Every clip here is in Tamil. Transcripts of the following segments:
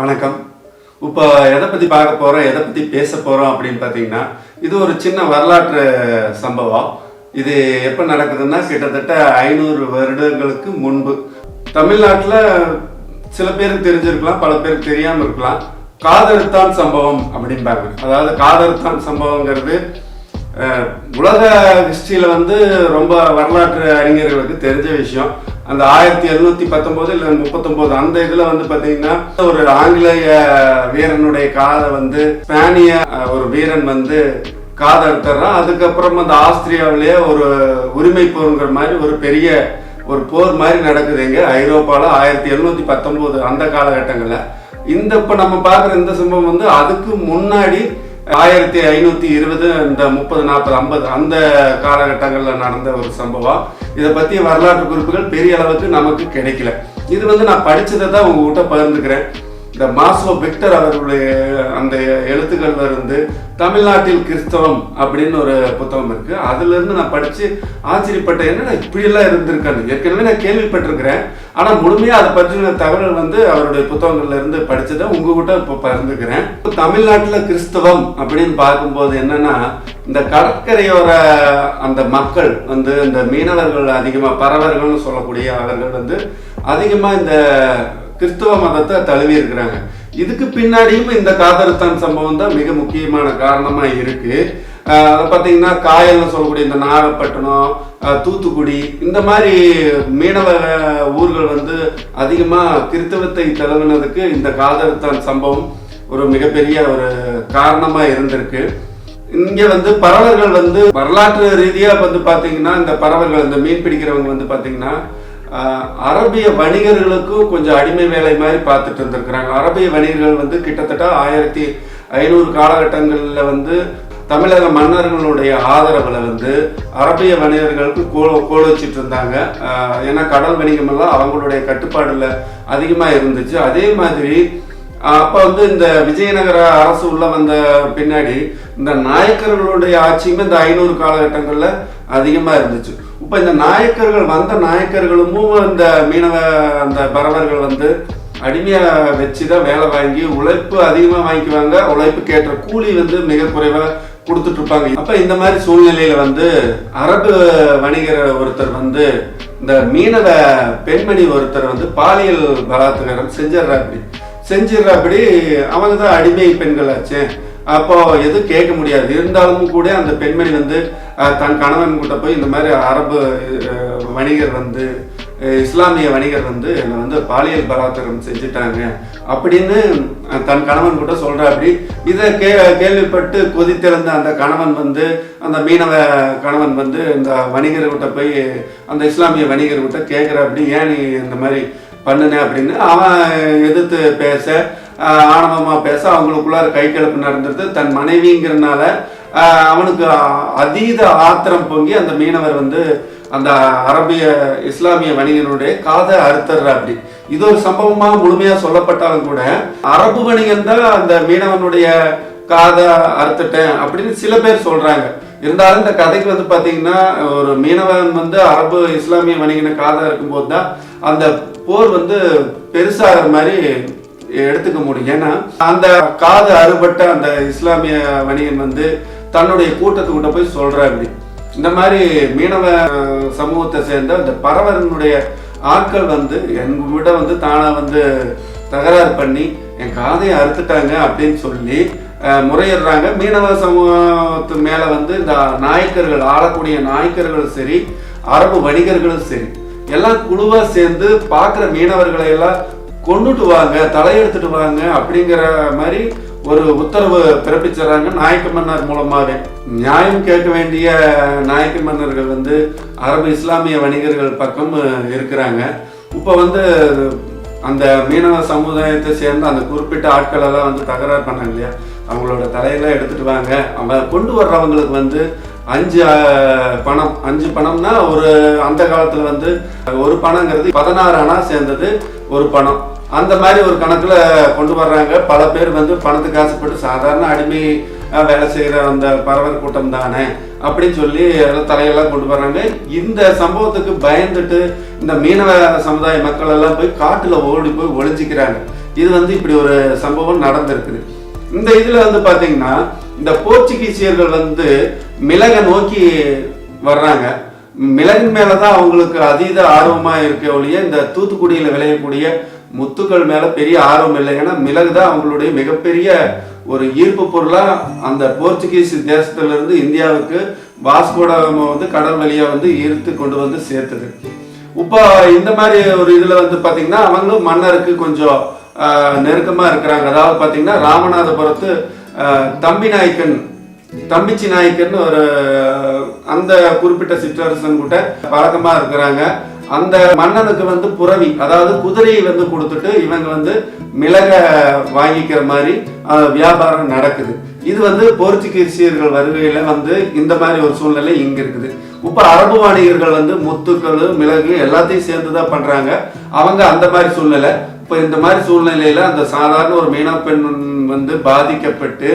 வணக்கம். இப்போ எதை பற்றி பார்க்க போகிறோம் எதை பற்றி பேச போகிறோம் அப்படின்னு பார்த்தீங்கன்னா இது ஒரு சின்ன வரலாற்று சம்பவம். இது எப்போ நடக்குதுன்னா கிட்டத்தட்ட ஐநூறு வருடங்களுக்கு முன்பு. தமிழ்நாட்டில் சில பேருக்கு தெரிஞ்சிருக்கலாம் பல பேருக்கு தெரியாமல் இருக்கலாம். காதறுத்தான் சம்பவம் அப்படிம்பாங்க அதாவது காதறுத்தான் சம்பவங்கிறது உலக ஹிஸ்டரியில் வந்து ரொம்ப வரலாற்று அறிஞர்களுக்கு தெரிஞ்ச விஷயம். அந்த ஆயிரத்தி எழுநூத்தி பத்தொன்பது இல்லை முப்பத்தொன்பது அந்த இதில் வந்து பார்த்தீங்கன்னா ஒரு ஆங்கிலேய வீரனுடைய காதை வந்து ஸ்பானிய ஒரு வீரன் வந்து காதை அறுத்துறான் அதுக்கப்புறம் அந்த ஆஸ்திரியாவிலேயே ஒரு உரிமை போருங்கிற மாதிரி ஒரு பெரிய ஒரு போர் மாதிரி நடக்குது எங்க ஐரோப்பாவில் ஆயிரத்தி எழுநூத்தி பத்தொன்பது அந்த காலகட்டங்களில். இந்த இப்போ நம்ம பார்க்குற இந்த சம்பவம் வந்து அதுக்கு முன்னாடி ஆயிரத்தி ஐநூத்தி இருபது இந்த முப்பது நாற்பது ஐம்பது அந்த காலகட்டங்களில் நடந்த ஒரு சம்பவம். இதை பற்றிய வரலாற்று குறிப்புகள் பெரிய அளவுக்கு நமக்கு கிடைக்கல. இது வந்து நான் படித்ததை தான் உங்ககிட்ட பகிர்ந்துக்கிறேன். இந்த மாஸ்லோ விக்டர் அவர்களுடைய அந்த எழுத்துக்கள்ல இருந்து தமிழ்நாட்டில் கிறிஸ்தவம் அப்படின்னு ஒரு புத்தகம் இருக்கு. அதுல இருந்து நான் படிச்சு ஆச்சரியப்பட்டேன் என்னடா இப்படியெல்லாம் இருந்திருக்கான்னு. ஏற்கனவே நான் கேள்விப்பட்டிருக்கிறேன். ஆனா முழுமையா அதை பற்றின தகவல் வந்து அவருடைய புத்தகங்கள்ல இருந்து படிச்சதை உங்ககிட்ட இப்போ பகிர்ந்துக்கிறேன். தமிழ்நாட்டில் தமிழ்நாட்டுல கிறிஸ்தவம் அப்படின்னு பார்க்கும்போது என்னன்னா இந்த கடற்கரையோர அந்த மக்கள் வந்து இந்த மீனவர்கள் அதிகமா பறவர்கள்னு சொல்லக்கூடிய அவர்கள் வந்து அதிகமா இந்த கிறிஸ்தவ மதத்தை தழுவி இருக்கிறாங்க. இதுக்கு பின்னாடியும் இந்த காதலிஸ்தான் சம்பவம் தான் மிக முக்கியமான காரணமா இருக்கு. அதை பார்த்தீங்கன்னா காயல்னு சொல்லக்கூடிய இந்த நாகப்பட்டினம் தூத்துக்குடி இந்த மாதிரி மீனவ ஊர்கள் வந்து அதிகமாக கிறித்தவத்தை தழுவினதுக்கு இந்த காதறுத்தான் சம்பவம் ஒரு மிகப்பெரிய ஒரு காரணமாக இருந்திருக்கு. இங்கே வந்து பறவர்கள் வந்து வரலாற்று ரீதியா வந்து பார்த்தீங்கன்னா இந்த பறவர்கள் இந்த மீன் பிடிக்கிறவங்க வந்து பார்த்தீங்கன்னா அரபிய வணிகர்களுக்கும் கொஞ்சம் அடிமை வேலை மாதிரி பார்த்துட்டு இருந்திருக்கிறாங்க. அரபிய வணிகர்கள் வந்து கிட்டத்தட்ட ஆயிரத்தி ஐநூறு காலகட்டங்களில் வந்து தமிழக மன்னர்களுடைய ஆதரவில் வந்து அரபிய வணிகர்களுக்கு கோல கோல் வச்சுட்டு இருந்தாங்க. ஏன்னா கடல் வணிகம் எல்லாம் அவங்களுடைய கட்டுப்பாடில் அதிகமாக இருந்துச்சு. அதே மாதிரி அப்போ வந்து இந்த விஜயநகர அரசு உள்ள வந்த பின்னாடி இந்த நாயக்கர்களுடைய ஆட்சியுமே இந்த ஐநூறு காலகட்டங்களில் அதிகமாக இருந்துச்சு. இப்போ இந்த நாயக்கர்கள் வந்த நாயக்கர்களும் இந்த மீனவ அந்த பறவர்கள் வந்து அடிமையாக வச்சு தான் வேலை வாங்கி உழைப்பு அதிகமாக வாங்கிக்குவாங்க. உழைப்பு கேட்ட கூலி வந்து மிக குறைவாக கொடுத்துட்டு இருப்பாங்க. அப்போ இந்த மாதிரி சூழ்நிலையில் வந்து அரபு வணிகர் ஒருத்தர் வந்து இந்த மீனவ பெண்மணி ஒருத்தர் வந்து பாலியல் பலாத்காரம் செஞ்சிடறாப்படி செஞ்சிடறாப்படி அவங்க தான் அடிமை பெண்கள் ஆச்சு அப்போ எதுவும் கேட்க முடியாது. இருந்தாலும் கூட அந்த பெண்மணி வந்து தன் கணவன் கிட்ட போய் இந்த மாதிரி அரபு வணிகர் வந்து இஸ்லாமிய வணிகர் வந்து என்னை வந்து பாலியல் பலாத்காரம் செஞ்சுட்டாங்க அப்படின்னு தன் கணவன் கூட சொல்றா அப்படி இதை கே கேள்விப்பட்டு கொதித்திருந்த அந்த கணவன் வந்து அந்த மீனவ கணவன் வந்து இந்த வணிகர்கிட்ட போய் அந்த இஸ்லாமிய வணிகர்கிட்ட கேட்குற அப்படி ஏன் நீ இந்த மாதிரி பண்ணுன? அப்படின்னு அவன் எதிர்த்து பேச ஆஹ் பேச அவங்களுக்குள்ளார கை கலப்பு நடந்தது. தன் மனைவிங்கிறனால அவனுக்கு அதீத ஆத்திரம் பொங்கி அந்த மீனவர் வந்து அந்த அரபிய இஸ்லாமிய வணிகனுடைய காதை அறுத்தர் அப்படி. இது ஒரு சம்பவமாக முழுமையாக சொல்லப்பட்டாலும் கூட அரபு வணிகன் தான் அந்த மீனவனுடைய காதை அறுத்துட்டேன் அப்படின்னு சில பேர் சொல்றாங்க. இருந்தாலும் இந்த கதைக்கு வந்து பார்த்தீங்கன்னா ஒரு மீனவன் வந்து அரபு இஸ்லாமிய வணிகனை காதாக இருக்கும்போது தான் அந்த போர் வந்து பெருசாகிற மாதிரி எடுத்துக்க முடியும். ஏன்னா அந்த காது அறுபட்ட அந்த இஸ்லாமிய வணிகன் வந்து தன்னுடைய கூட்டத்துக்கிட்ட போய் சொல்ற இந்த மாதிரி மீனவ சமூகத்தை சேர்ந்த அந்த பறவரனுடைய ஆட்கள் வந்து எங்ககிட்ட வந்து தானா வந்து தகராறு பண்ணி என் காதையை அறுத்துட்டாங்க அப்படின்னு சொல்லி முறையிடுறாங்க. மீனவ சமூகத்து மேல வந்து இந்த நாயக்கர்கள் ஆளக்கூடிய நாயக்கர்களும் சரி அரபு வணிகர்களும் சரி எல்லாம் குழுவா சேர்ந்து பார்க்குற மீனவர்களை எல்லாம் கொண்டுட்டு வாங்க தலையெடுத்துட்டு வாங்க அப்படிங்கிற மாதிரி ஒரு உத்தரவு பிறப்பிச்சிடறாங்க நாயக்க மன்னர் மூலமாகவே நியாயம் கேட்க வேண்டிய நாயக்க மன்னர்கள் வந்து அரபு இஸ்லாமிய வணிகர்கள் பக்கம் இருக்கிறாங்க. இப்போ வந்து அந்த மீனவ சமுதாயத்தை சேர்ந்த அந்த குறிப்பிட்ட ஆட்கள் எல்லாம் வந்து தகராறு பண்ணாங்க இல்லையா? அவங்களோட தலையெல்லாம் எடுத்துட்டு வாங்க. அவங்க கொண்டு வர்றவங்களுக்கு வந்து அஞ்சு பணம். அஞ்சு பணம்னா ஒரு அந்த காலத்தில் வந்து ஒரு பணங்கிறது பதினாறு அணா சேர்ந்தது ஒரு பணம். அந்த மாதிரி ஒரு கணக்கில் கொண்டு வர்றாங்க. பல பேர் வந்து பணத்துக்கு ஆசைப்பட்டு சாதாரண அடிமை வேலை செய்கிற அந்த பறவர் கூட்டம் தானே அப்படின்னு சொல்லி எல்லாம் தலையெல்லாம் கொண்டு வர்றாங்க. இந்த சம்பவத்துக்கு பயந்துட்டு இந்த மீனவ சமுதாய மக்கள் எல்லாம் போய் காட்டில் ஓடி போய் ஒழிஞ்சிக்கிறாங்க இது வந்து இப்படி ஒரு சம்பவம் நடந்திருக்குது. இந்த இதில் வந்து பார்த்தீங்கன்னா இந்த போர்ச்சுகீசியர்கள் வந்து மிளகை நோக்கி வர்றாங்க. மிளகின் மேலதான் அவங்களுக்கு அதீத ஆர்வமாக இருக்க ஒழிய இந்த தூத்துக்குடியில் விளையக்கூடிய முத்துக்கள் மேலே பெரிய ஆர்வம் இல்லை. ஏன்னா மிளகு தான் அவங்களுடைய மிகப்பெரிய ஒரு ஈர்ப்பு பொருளாக அந்த போர்ச்சுகீஸ் தேசத்திலிருந்து இந்தியாவுக்கு வாஸ்கோடாம வந்து கடல் வழியாக வந்து ஈர்த்து கொண்டு வந்து சேர்த்தது. இப்போ இந்த மாதிரி ஒரு இதில் வந்து பார்த்திங்கன்னா அவங்களும் மன்னருக்கு கொஞ்சம் நெருக்கமாக இருக்கிறாங்க. அதாவது பார்த்திங்கன்னா ராமநாதபுரத்து தம்பி நாயக்கன் தம்பிச்சி நாயக்கன் ஒரு அந்த குறிப்பிட்ட சிற்றரசன் கூட பழக்கமாக இருக்கிறாங்க. அந்த மன்னனுக்கு வந்து புறவி அதாவது குதிரையை வந்து கொடுத்துட்டு இவங்க வந்து மிளக வாங்கிக்கிற மாதிரி வியாபாரம் நடக்குது. இது வந்து போர்ச்சுகீசியர்கள் வருகையில வந்து இந்த மாதிரி ஒரு சூழ்நிலை இங்க இருக்குது. இப்ப அரபு வாணிகர்கள் வந்து முத்துக்கள் மிளகு எல்லாத்தையும் சேர்ந்து தான் பண்றாங்க. அவங்க அந்த மாதிரி சூழ்நிலை. இப்ப இந்த மாதிரி சூழ்நிலையில அந்த சாதாரண ஒரு மீனா பெண் வந்து பாதிக்கப்பட்டு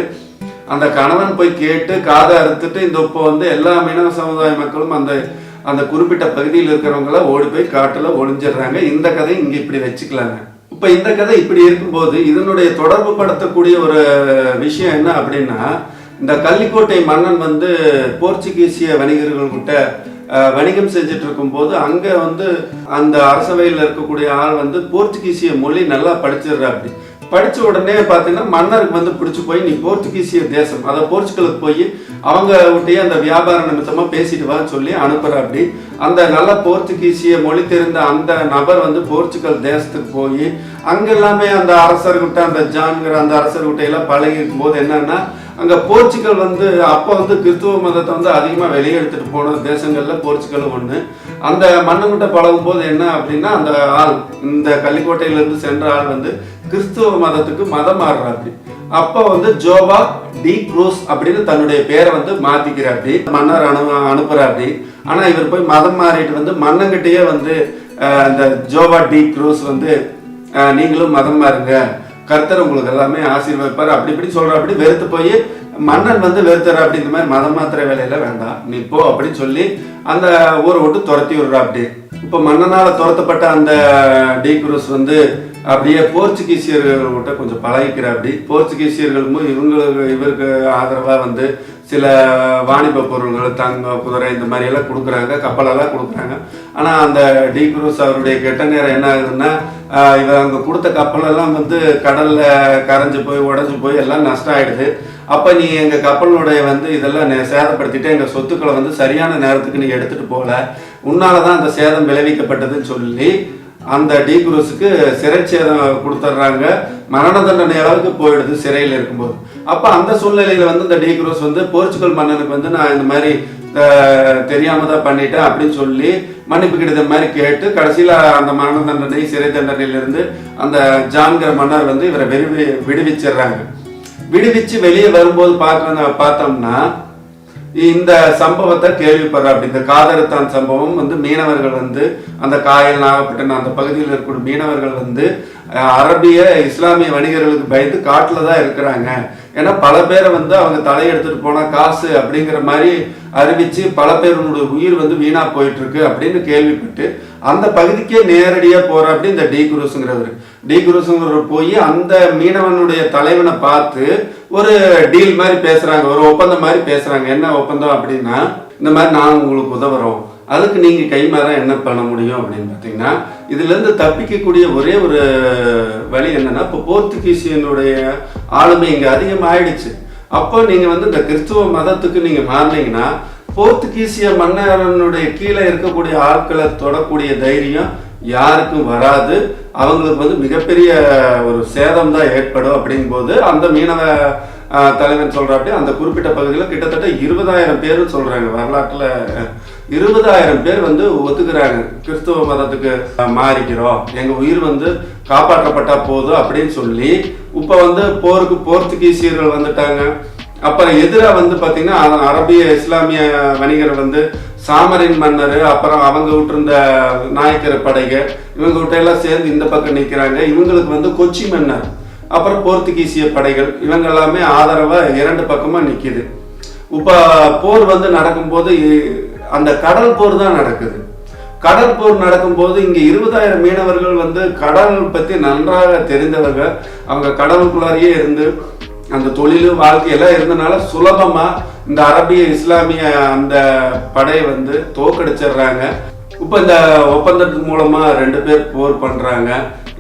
அந்த கணவன் போய் கேட்டு காதை அறுத்துட்டு இந்த இப்போ வந்து எல்லா மீனவ சமுதாய மக்களும் அந்த அந்த குறிப்பிட்ட பகுதியில் இருக்கிறவங்கள ஓடி போய் காட்டில் ஒளிஞ்சிடுறாங்க. இந்த கதை இங்கே இப்படி வச்சுக்கலாங்க. இப்போ இந்த கதை இப்படி இருக்கும்போது இதனுடைய தொடர்பு படுத்தக்கூடிய ஒரு விஷயம் என்ன அப்படின்னா இந்த கள்ளிக்கோட்டை மன்னன் வந்து போர்ச்சுகீசிய வணிகர்கள்கிட்ட வணிகம் செஞ்சுட்டு இருக்கும்போது அங்கே வந்து அந்த அரசவையில் இருக்கக்கூடிய ஆள் வந்து போர்ச்சுகீசிய மொழி நல்லா படிச்சிடுறா அப்படி படித்த உடனே பார்த்தீங்கன்னா மன்னருக்கு வந்து பிடிச்சி போய் நீ போர்ச்சுகீசிய தேசம். அதை போர்ச்சுகலுக்கு போய் அவங்க விட்டையே அந்த வியாபார நிமித்தமாக பேசிட்டு வா சொல்லி அனுப்புகிறாப்படி அப்படி. அந்த நல்ல போர்த்துகீசிய மொழி தெரிந்த அந்த நபர் வந்து போர்ச்சுகல் தேசத்துக்கு போய் அங்கே எல்லாமே அந்த அரசர்கிட்ட அந்த ஜான்கிற அந்த அரசர்கிட்ட எல்லாம் போது இருக்கும்போது என்னன்னா அங்கே போர்ச்சுகல் வந்து அப்போ வந்து கிறிஸ்துவ மதத்தை வந்து அதிகமாக வெளியே எடுத்துட்டு போன தேசங்களில் போர்ச்சுகலும் ஒன்று அந்த மண்ணுங்கிட்ட பழகும் போது என்ன அப்படின்னா அந்த ஆள் இந்த கள்ளிக்கோட்டையிலேருந்து சென்ற ஆள் வந்து கிறிஸ்துவ மதத்துக்கு மதம் மாறுறாரு அப்ப வந்து ஜோபா டி குரூஸ் அப்படின்னு தன்னுடைய பேரை வந்து மாத்திக்கிறாப்படி மன்னர் அனு அனுப்புறாப்படி ஆனா இவர் போய் மதம் மாறிட்டு வந்து மன்னங்கிட்டயே வந்து அஹ், இந்த ஜோபா டி குரூஸ் வந்து நீங்களும் மதம் மாறுங்க. கர்த்தர் உங்களுக்கு எல்லாமே ஆசீர்வதிப்பார். அப்படி இப்படி சொல்ற அப்படி வெறுத்து போய் மன்னன் வந்து வெறுத்தர் அப்படி இந்த மாதிரி மதம் மாத்திர வேலையில வேண்டாம். நீ போ அப்படின்னு சொல்லி அந்த ஊரை விட்டு துரத்தி விடுறா அப்படி இப்போ மன்னனால துரத்தப்பட்ட அந்த டி குரூஸ் வந்து அப்படியே போர்ச்சுகீசியர்கள்கிட்ட கொஞ்சம் பழகிக்கிற அப்படி. போர்ச்சுகீசியர்களும் இவங்களுக்கு இவருக்கு ஆதரவாக வந்து சில வாணிப பொருள்கள் தங்கம் குதிரை இந்த மாதிரி எல்லாம் கொடுக்குறாங்க கப்பலெல்லாம் கொடுக்குறாங்க. ஆனால் அந்த டி குரூஸ் அவருடைய கெட்ட நேரம் என்ன ஆகுதுன்னா இவர் அங்கே கொடுத்த கப்பலெல்லாம் வந்து கடலில் கரைஞ்சு போய் உடஞ்சி போய் எல்லாம் நஷ்டம் ஆகிடுது அப்போ நீ எங்கள் கப்பலுடைய வந்து இதெல்லாம் சேதப்படுத்திட்டு எங்கள் சொத்துக்களை வந்து சரியான நேரத்துக்கு நீ எடுத்துகிட்டு போகல. உன்னாலதான் அந்த சேதம் விளைவிக்கப்பட்டதுன்னு சொல்லி அந்த டி குரூஸுக்கு சிறை சேதம் கொடுத்துட்றாங்க மரண தண்டனை அளவுக்கு போயிடுது சிறையில் இருக்கும்போது. அப்போ அந்த சூழ்நிலையில வந்து இந்த டி குரூஸ் வந்து போர்ச்சுகல் மன்னனுக்கு வந்து நான் இந்த மாதிரி தெரியாம தான் பண்ணிட்டேன் அப்படின்னு சொல்லி மன்னிப்பு கடிதம் மாதிரி கேட்டு கடைசியில அந்த மரண தண்டனை சிறை தண்டனையிலிருந்து அந்த ஜான்கிற மன்னர் வந்து இவரை விடுவி விடுவிச்சிடுறாங்க விடுவிச்சு வெளியே வரும்போது பார்க்க பார்த்தோம்னா இந்த சம்பவத்தை கேள்விப்படுற அப்படி இந்த காதறுத்தான் சம்பவம் வந்து மீனவர்கள் வந்து அந்த காயல் நாகப்பட்டினம் அந்த பகுதியில் இருக்கக்கூடிய மீனவர்கள் வந்து அரபிய இஸ்லாமிய வணிகர்களுக்கு பயந்து காட்டில் தான் இருக்கிறாங்க. ஏன்னா பல பேரை வந்து அவங்க தலையெடுத்துட்டு போனா காசு அப்படிங்கிற மாதிரி அறிவிச்சு பல பேருடைய உயிர் வந்து வீணா போயிட்டு இருக்கு அப்படின்னு கேள்விப்பட்டு அந்த பகுதிக்கே நேரடியா போற அப்படி இந்த டி குரூஸுங்கிறவர் டி குரூஸுங்கிறவர் போய் அந்த மீனவனுடைய தலைவனை பார்த்து ஒரு டீல் மாதிரி பேசுறாங்க ஒரு ஒப்பந்தம் மாதிரி பேசுறாங்க. என்ன ஒப்பந்தம் அப்படின்னா இந்த மாதிரி நான் உங்களுக்கு உதவுறோம். அதுக்கு நீங்க கைமாற என்ன பண்ண முடியும் அப்படின்னு பார்த்தீங்கன்னா இதுல இருந்து தப்பிக்கக்கூடிய ஒரே ஒரு வழி என்னன்னா இப்போ போர்த்துகீசியனுடைய ஆளுமை இங்க அதிகமாயிடுச்சு. அப்போ நீங்க வந்து இந்த கிறிஸ்துவ மதத்துக்கு நீங்க மாறினீங்கன்னா போர்த்துகீசிய மன்னரனுடைய கீழே இருக்கக்கூடிய ஆட்களை தொடக்கூடிய தைரியம் யாருக்கும் வராது. அவங்களுக்கு வந்து மிகப்பெரிய ஒரு சேதம் தான் ஏற்படும் அப்படிங்கும்போது அந்த மீனவ தலைவன் சொல்கிறாப்படி அந்த குறிப்பிட்ட பகுதியில் கிட்டத்தட்ட இருபதாயிரம் பேர்னு சொல்கிறாங்க வரலாற்றில் இருபதாயிரம் பேர் வந்து ஒத்துக்கிறாங்க. கிறிஸ்துவ மதத்துக்கு மாறிக்கிறோம். எங்கள் உயிர் வந்து காப்பாற்றப்பட்டா போதும் அப்படின்னு சொல்லி இப்போ வந்து போருக்கு போர்த்துகீசியர்கள் வந்துட்டாங்க. அப்புறம் எதிராக வந்து பார்த்தீங்கன்னா அரபிய இஸ்லாமிய வணிகர் வந்து சாமரின் மன்னர் அப்புறம் அவங்க விட்டுருந்த நாயக்கர் படைக இவங்க எல்லாம் சேர்ந்து இந்த பக்கம் நிற்கிறாங்க இவங்களுக்கு வந்து கொச்சி மன்னர் அப்புறம் போர்த்துகீசிய படைகள் இவங்க எல்லாமே ஆதரவாக இரண்டு பக்கமாக நிற்கிது இப்போ போர் வந்து நடக்கும்போது இ- அந்த கடல் போர் தான் நடக்குது. கடல் போர் நடக்கும்போது இங்கே இருபதாயிரம் மீனவர்கள் வந்து கடல் பற்றி நன்றாக தெரிந்தவர்கள். அவங்க கடலுக்குள்ளாரியே இருந்து அந்த தொழில் வாழ்க்கை எல்லாம் இருந்தனால சுலபமா இந்த அரபிய இஸ்லாமிய அந்த படையை வந்து தோக்கடிச்சிடுறாங்க இப்போ இந்த ஒப்பந்தத்தின் மூலமா ரெண்டு பேர் போர் பண்றாங்க.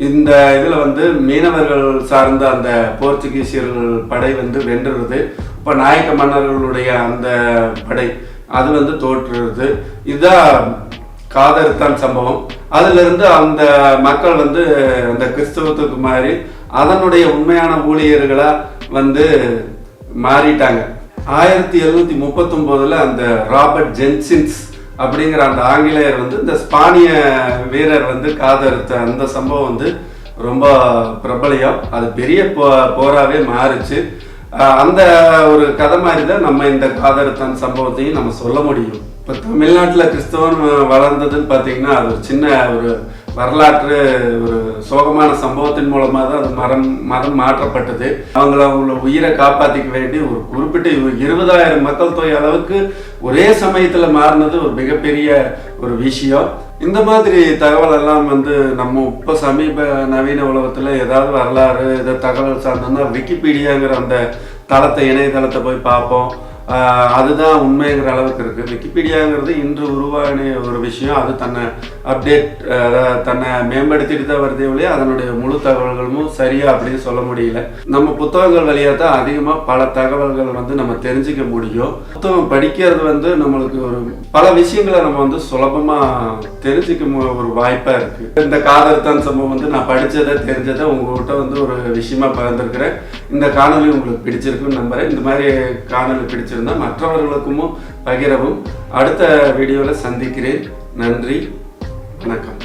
இந்த இதுல வந்து மீனவர்கள் சார்ந்த அந்த போர்ச்சுகீசியர்கள் படை வந்து வென்றுறது இப்போ நாயக்க மன்னர்களுடைய அந்த படை அது வந்து தோற்றுறது இதுதான் காதறுத்தான் சம்பவம். அதுல இருந்து அந்த மக்கள் வந்து அந்த கிறிஸ்தவத்துக்கு மாறி அதனுடைய உண்மையான ஊழியர்களாக வந்து மாறிட்டாங்க. ஆயிரத்தி எழுநூத்தி முப்பத்தொன்பதுல அந்த ராபர்ட் ஜென்சின்ஸ் அப்படிங்கிற அந்த ஆங்கிலேயர் வந்து இந்த ஸ்பானிய வீரர் வந்து காதறுத்த அந்த சம்பவம் வந்து ரொம்ப பிரபலியம். அது பெரிய போ போராகவே மாறுச்சு. அந்த ஒரு கதை மாதிரி தான் நம்ம இந்த காதறுத்தான் சம்பவத்தையும் நம்ம சொல்ல முடியும். இப்போ தமிழ்நாட்டில் கிறிஸ்தவம் வளர்ந்ததுன்னு பார்த்தீங்கன்னா அது ஒரு சின்ன ஒரு வரலாற்று ஒரு சோகமான சம்பவத்தின் மூலமாக தான் அது மரம் மரம் மாற்றப்பட்டது. அவங்கள அவங்கள உயிரை காப்பாற்றிக்க வேண்டி ஒரு குறிப்பிட்ட இருபதாயிரம் மக்கள் தொகை அளவுக்கு ஒரே சமயத்தில் மாறினது ஒரு மிகப்பெரிய ஒரு விஷயம். இந்த மாதிரி தகவல் எல்லாம் வந்து நம்ம இப்போ சமீப நவீன உலகத்தில் ஏதாவது வரலாறு ஏதாவது தகவல் சார்ந்தோம்னா விக்கிபீடியாங்கிற அந்த தளத்தை இணையதளத்தை போய் பார்ப்போம். அதுதான் உண்மைங்கிற அளவுக்கு இருக்குது விக்கிபீடியாங்கிறது இன்று உருவான ஒரு விஷயம். அது தன்னை அப்டேட் தன்னை மேம்படுத்திட்டு தான் வருதே ஒழிய அதனுடைய முழு தகவல்களும் சரியா அப்படின்னு சொல்ல முடியல. நம்ம புத்தகங்கள் வழியாக தான் அதிகமாக பல தகவல்கள் வந்து நம்ம தெரிஞ்சுக்க முடியும். புத்தகம் படிக்கிறது வந்து நம்மளுக்கு ஒரு பல விஷயங்களை நம்ம வந்து சுலபமாக தெரிஞ்சுக்க மு- ஒரு வாய்ப்பாக இருக்குது இந்த காதர்தான் சம்பவம் வந்து நான் படித்ததை தெரிஞ்சதை உங்ககிட்ட வந்து ஒரு விஷயமா பகிர்ந்துருக்கிறேன். இந்த காணொலி உங்களுக்கு பிடிச்சிருக்குன்னு நம்புகிறேன் இந்த மாதிரி காணொலி காணொளி பிடிச்சிருந்தா மற்றவர்களுக்கும் பகிரவும். அடுத்த வீடியோவில் சந்திக்கிறேன். நன்றி. வணக்கம்.